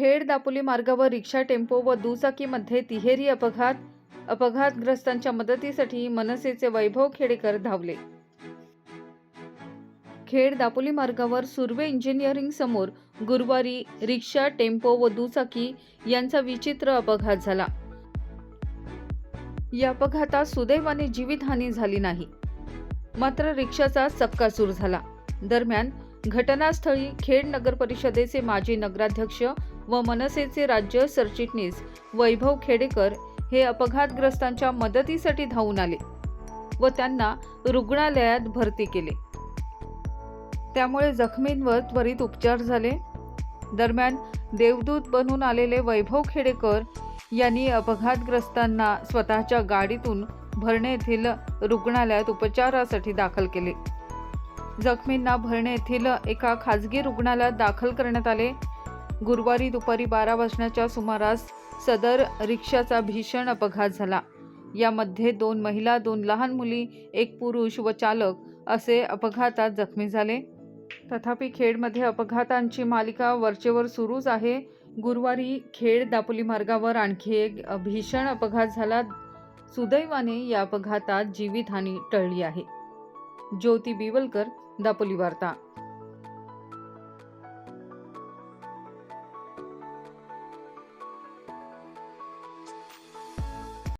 खेड दापोली मार्गावर रिक्षा टेम्पो व दुचाकीमध्ये तिहेरी अपघात अपघातग्रस्तांच्या मदतीसाठी मनसेचे वैभव खेडेकर धावले. खेड दापोली मार्गावर सुर्वे इंजिनिअरिंग समोर गुरुवारी रिक्षा टेम्पो व दुचाकी यांचा विचित्र अपघात झाला. या अपघातात सुदैवाने जीवितहानी झाली नाही. मात्र रिक्षाचा चक्काचूर झाला. दरम्यान घटनास्थळी खेड नगर परिषदेचे माजी नगराध्यक्ष व मनसेचे राज्य सरचिटणीस वैभव खेडेकर हे अपघातग्रस्तांच्या मदतीसाठी धावून आले व त्यांना रुग्णालयात भरती केले. त्यामुळे जखमींवर त्वरित उपचार झाले. दरम्यान देवदूत बनून आलेले वैभव खेडेकर यांनी अपघातग्रस्तांना स्वतःच्या गाडीतून भरणे येथील रुग्णालयात उपचारासाठी दाखल केले. जखमींना भरणे येथील एका खाजगी रुग्णालयात दाखल करण्यात आले. गुरुवारी दुपारी बारा वाजण्याच्या सुमारास सदर रिक्षाचा भीषण अपघात झाला. यामध्ये दोन महिला दोन लहान मुली एक पुरुष व चालक असे अपघातात जखमी झाले. तथापि खेडमध्ये अपघातांची मालिका वरचेवर सुरूच आहे. गुरुवारी खेड दापोली मार्गावर आणखी एक भीषण अपघात झाला. सुदैवाने या अपघातात जीवितहानी टळली आहे. ज्योती बिवलकर दापोली वार्ता.